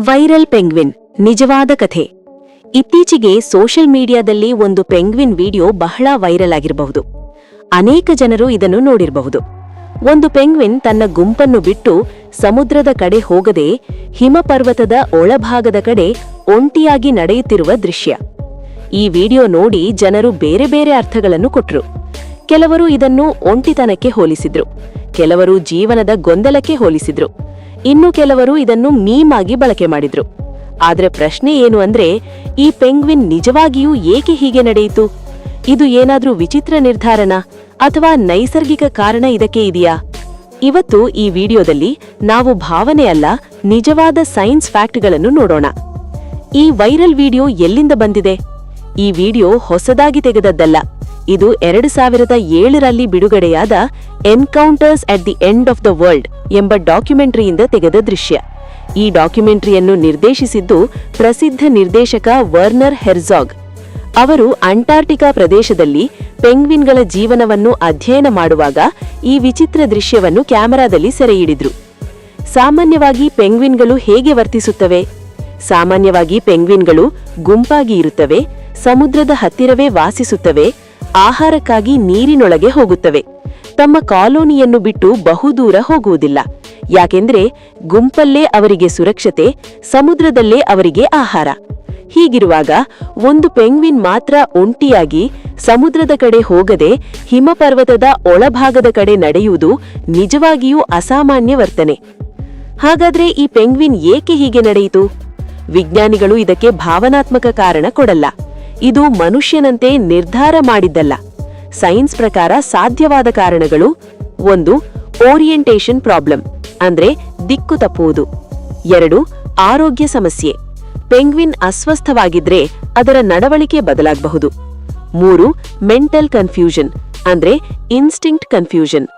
Viral penguin. ನಿಜವಾದ ಕಥೆ. ಇತ್ತೀಚೆಗೆ ಸೋಷಿಯಲ್ ಮೀಡಿಯಾದಲ್ಲಿ ಒಂದು ಪೆಂಗ್ವಿನ್ ವಿಡಿಯೋ ಬಹಳ ವೈರಲ್ ಆಗಿರಬಹುದು. ಅನೇಕ ಜನರು ಇದನ್ನು ನೋಡಿರಬಹುದು. ಒಂದು ಪೆಂಗ್ವಿನ್ ತನ್ನ ಗುಂಪನ್ನು ಬಿಟ್ಟು ಸಮುದ್ರದ ಕಡೆ ಹೋಗದೆ ಹಿಮಪರ್ವತದ ಒಳಭಾಗದ ಕಡೆ ಒಂಟಿಯಾಗಿ ನಡೆಯುತ್ತಿರುವ ದೃಶ್ಯ. ಈ ವಿಡಿಯೋ ನೋಡಿ ಜನರು ಬೇರೆ ಬೇರೆ ಅರ್ಥಗಳನ್ನು ಕೊಟ್ರು. ಕೆಲವರು ಇದನ್ನು ಒಂಟಿತನಕ್ಕೆ ಹೋಲಿಸಿದ್ರು. ಕೆಲವರು ಜೀವನದ ಗೊಂದಲಕ್ಕೆ ಹೋಲಿಸಿದ್ರು. ಇನ್ನು ಕೆಲವರು ಇದನ್ನು ಮೀಮ್ ಆಗಿ ಬಳಕೆ ಮಾಡಿದ್ರು. ಆದ್ರೆ ಪ್ರಶ್ನೆ ಏನು ಅಂದ್ರೆ, ಈ ಪೆಂಗ್ವಿನ್ ನಿಜವಾಗಿಯೂ ಏಕೆ ಹೀಗೆ ನಡೆಯಿತು? ಇದು ಏನಾದ್ರೂ ವಿಚಿತ್ರ ನಿರ್ಧಾರನ? ಅಥವಾ ನೈಸರ್ಗಿಕ ಕಾರಣ ಇದಕ್ಕೆ ಇದೆಯಾ? ಇವತ್ತು ಈ ವಿಡಿಯೋದಲ್ಲಿ ನಾವು ಭಾವನೆ ಅಲ್ಲ, ನಿಜವಾದ ಸೈನ್ಸ್ ಫ್ಯಾಕ್ಟ್ಗಳನ್ನು ನೋಡೋಣ. ಈ ವೈರಲ್ ವಿಡಿಯೋ ಎಲ್ಲಿಂದ ಬಂದಿದೆ? ಈ ವಿಡಿಯೋ ಹೊಸದಾಗಿ ತೆಗೆದದ್ದಲ್ಲ. ಇದು ಎರಡು ಸಾವಿರದ ಏಳರಲ್ಲಿ ಬಿಡುಗಡೆಯಾದ encounters at the end of the world ಎಂಬ ಡಾಕ್ಯುಮೆಂಟರಿಯಿಂದ ತೆಗೆದ ದೃಶ್ಯ. ಈ ಡಾಕ್ಯುಮೆಂಟರಿಯನ್ನು ನಿರ್ದೇಶಿಸಿದ್ದು ಪ್ರಸಿದ್ಧ ನಿರ್ದೇಶಕ ವರ್ನರ್ ಹೆರ್ಜಾಗ್. ಅವರು ಅಂಟಾರ್ಟಿಕಾ ಪ್ರದೇಶದಲ್ಲಿ ಪೆಂಗ್ವಿನ್ಗಳ ಜೀವನವನ್ನು ಅಧ್ಯಯನ ಮಾಡುವಾಗ ಈ ವಿಚಿತ್ರ ದೃಶ್ಯವನ್ನು ಕ್ಯಾಮೆರಾದಲ್ಲಿ ಸೆರೆಹಿಡಿದ್ರು. ಸಾಮಾನ್ಯವಾಗಿ ಪೆಂಗ್ವಿನ್ಗಳು ಹೇಗೆ ವರ್ತಿಸುತ್ತವೆ? ಸಾಮಾನ್ಯವಾಗಿ ಪೆಂಗ್ವಿನ್ಗಳು ಗುಂಪಾಗಿ ಇರುತ್ತವೆ, ಸಮುದ್ರದ ಹತ್ತಿರವೇ ವಾಸಿಸುತ್ತವೆ, ಆಹಾರಕ್ಕಾಗಿ ನೀರಿನೊಳಗೆ ಹೋಗುತ್ತವೆ. ತಮ್ಮ ಕಾಲೋನಿಯನ್ನು ಬಿಟ್ಟು ಬಹುದೂರ ಹೋಗುವುದಿಲ್ಲ. ಯಾಕೆಂದ್ರೆ ಗುಂಪಲ್ಲೇ ಅವರಿಗೆ ಸುರಕ್ಷತೆ, ಸಮುದ್ರದಲ್ಲೇ ಅವರಿಗೆ ಆಹಾರ. ಹೀಗಿರುವಾಗ ಒಂದು ಪೆಂಗ್ವಿನ್ ಮಾತ್ರ ಒಂಟಿಯಾಗಿ ಸಮುದ್ರದ ಕಡೆ ಹೋಗದೆ ಹಿಮಪರ್ವತದ ಒಳಭಾಗದ ಕಡೆ ನಡೆಯುವುದು ನಿಜವಾಗಿಯೂ ಅಸಾಮಾನ್ಯ ವರ್ತನೆ. ಹಾಗಾದ್ರೆ ಈ ಪೆಂಗ್ವಿನ್ ಏಕೆ ಹೀಗೆ ನಡೆಯಿತು? ವಿಜ್ಞಾನಿಗಳು ಇದಕ್ಕೆ ಭಾವನಾತ್ಮಕ ಕಾರಣ ಕೊಡಲ್ಲ. ಇದು ಮನುಷ್ಯನಂತೆ ನಿರ್ಧಾರ ಮಾಡಿದ್ದಲ್ಲ. ಸೈನ್ಸ್ ಪ್ರಕಾರ ಸಾಧ್ಯವಾದ ಕಾರಣಗಳು. ಒಂದು, ಓರಿಯೆಂಟೇಷನ್ ಪ್ರಾಬ್ಲಮ್, ಅಂದ್ರೆ ದಿಕ್ಕು ತಪ್ಪುವುದು. ಎರಡು, ಆರೋಗ್ಯ ಸಮಸ್ಯೆ, ಪೆಂಗ್ವಿನ್ ಅಸ್ವಸ್ಥವಾಗಿದ್ರೆ ಅದರ ನಡವಳಿಕೆ ಬದಲಾಗಬಹುದು. ಮೂರು, ಮೆಂಟಲ್ ಕನ್ಫ್ಯೂಷನ್, ಅಂದ್ರೆ ಇನ್ಸ್ಟಿಂಕ್ಟ್ ಕನ್ಫ್ಯೂಷನ್.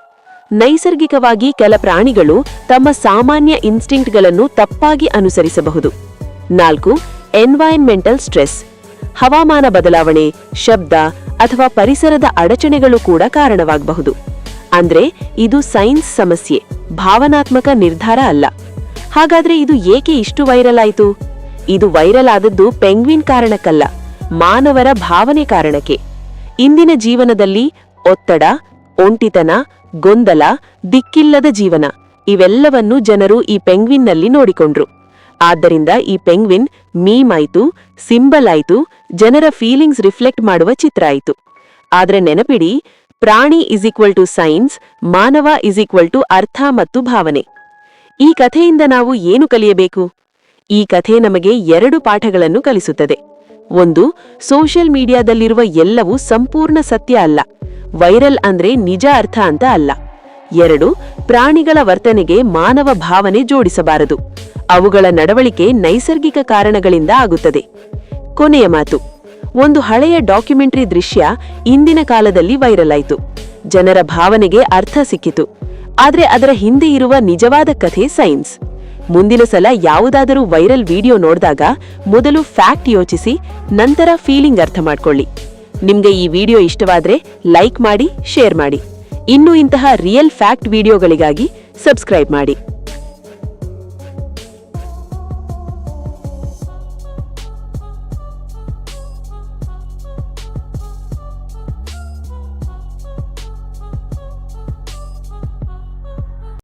ನೈಸರ್ಗಿಕವಾಗಿ ಕೆಲ ಪ್ರಾಣಿಗಳು ತಮ್ಮ ಸಾಮಾನ್ಯ ಇನ್ಸ್ಟಿಂಕ್ಟ್ಗಳನ್ನು ತಪ್ಪಾಗಿ ಅನುಸರಿಸಬಹುದು. ನಾಲ್ಕು, ಎನ್ವೈರನ್ಮೆಂಟಲ್ ಸ್ಟ್ರೆಸ್, ಹವಾಮಾನ ಬದಲಾವಣೆ, ಶಬ್ದ ಅಥವಾ ಪರಿಸರದ ಅಡಚಣೆಗಳು ಕೂಡ ಕಾರಣವಾಗಬಹುದು. ಅಂದ್ರೆ ಇದು ಸೈನ್ಸ್ ಸಮಸ್ಯೆ, ಭಾವನಾತ್ಮಕ ನಿರ್ಧಾರ ಅಲ್ಲ. ಹಾಗಾದ್ರೆ ಇದು ಏಕೆ ಇಷ್ಟು ವೈರಲ್ ಆಯಿತು? ಇದು ವೈರಲ್ ಆದದ್ದು ಪೆಂಗ್ವಿನ್ ಕಾರಣಕ್ಕಲ್ಲ, ಮಾನವರ ಭಾವನೆ ಕಾರಣಕ್ಕೆ. ಇಂದಿನ ಜೀವನದಲ್ಲಿ ಒತ್ತಡ, ಒಂಟಿತನ, ಗೊಂದಲ, ದಿಕ್ಕಿಲ್ಲದ ಜೀವನ, ಇವೆಲ್ಲವನ್ನು ಜನರು ಈ ಪೆಂಗ್ವಿನ್ನಲ್ಲಿ ನೋಡಿಕೊಂಡ್ರು. ಆದ್ದರಿಂದ ಈ ಪೆಂಗ್ವಿನ್ ಮೀಮ್ ಆಯ್ತು ಸಿಂಬಲ್ ಆಯ್ತು ಜನರ ಫೀಲಿಂಗ್ಸ್ ರಿಫ್ಲೆಕ್ಟ್ ಮಾಡುವ ಚಿತ್ರ ಆಯ್ತು. ಆದರೆ ನೆನಪಿಡಿ, ಪ್ರಾಣಿ ಇಸ್ ಈಕ್ವಲ್ ಟು ಸೈನ್ಸ್ ಮಾನವ ಇಸ್ ಈಕ್ವಲ್ ಟು ಅರ್ಥ ಮತ್ತು ಭಾವನೆ. ಈ ಕಥೆಯಿಂದ ನಾವು ಏನು ಕಲಿಯಬೇಕು? ಈ ಕಥೆ ನಮಗೆ ಎರಡು ಪಾಠಗಳನ್ನು ಕಲಿಸುತ್ತದೆ. ಒಂದು ಸೋಷಿಯಲ್ ಮೀಡಿಯಾದಲ್ಲಿರುವ ಎಲ್ಲವೂ ಸಂಪೂರ್ಣ ಸತ್ಯ ಅಲ್ಲ. ವೈರಲ್ ಅಂದ್ರೆ ನಿಜ ಅರ್ಥ ಅಂತ ಅಲ್ಲ. ಎರಡು, ಪ್ರಾಣಿಗಳ ವರ್ತನೆಗೆ ಮಾನವ ಭಾವನೆ ಜೋಡಿಸಬಾರದು. ಅವುಗಳ ನಡವಳಿಕೆ ನೈಸರ್ಗಿಕ ಕಾರಣಗಳಿಂದ ಆಗುತ್ತದೆ. ಕೊನೆಯ ಮಾತು, ಒಂದು ಹಳೆಯ ಡಾಕ್ಯುಮೆಂಟರಿ ದೃಶ್ಯ ಇಂದಿನ ಕಾಲದಲ್ಲಿ ವೈರಲ್ ಆಯಿತು ಜನರ ಭಾವನೆಗೆ ಅರ್ಥ ಸಿಕ್ಕಿತು. ಆದರೆ ಅದರ ಹಿಂದೆ ಇರುವ ನಿಜವಾದ ಕಥೆ ಸೈನ್ಸ್. ಮುಂದಿನ ಸಲ ಯಾವುದಾದರೂ ವೈರಲ್ ವಿಡಿಯೋ ನೋಡಿದಾಗ ಮೊದಲು ಫ್ಯಾಕ್ಟ್ ಯೋಚಿಸಿ, ನಂತರ ಫೀಲಿಂಗ್ ಅರ್ಥ ಮಾಡ್ಕೊಳ್ಳಿ. ನಿಮಗೆ ಈ ವಿಡಿಯೋ ಇಷ್ಟವಾದರೆ ಲೈಕ್ ಮಾಡಿ, ಶೇರ್ ಮಾಡಿ. ಇನ್ನು ಇಂತಹ ರಿಯಲ್ ಫ್ಯಾಕ್ಟ್ ವಿಡಿಯೋಗಳಿಗಾಗಿ ಸಬ್ಸ್ಕ್ರೈಬ್ ಮಾಡಿ.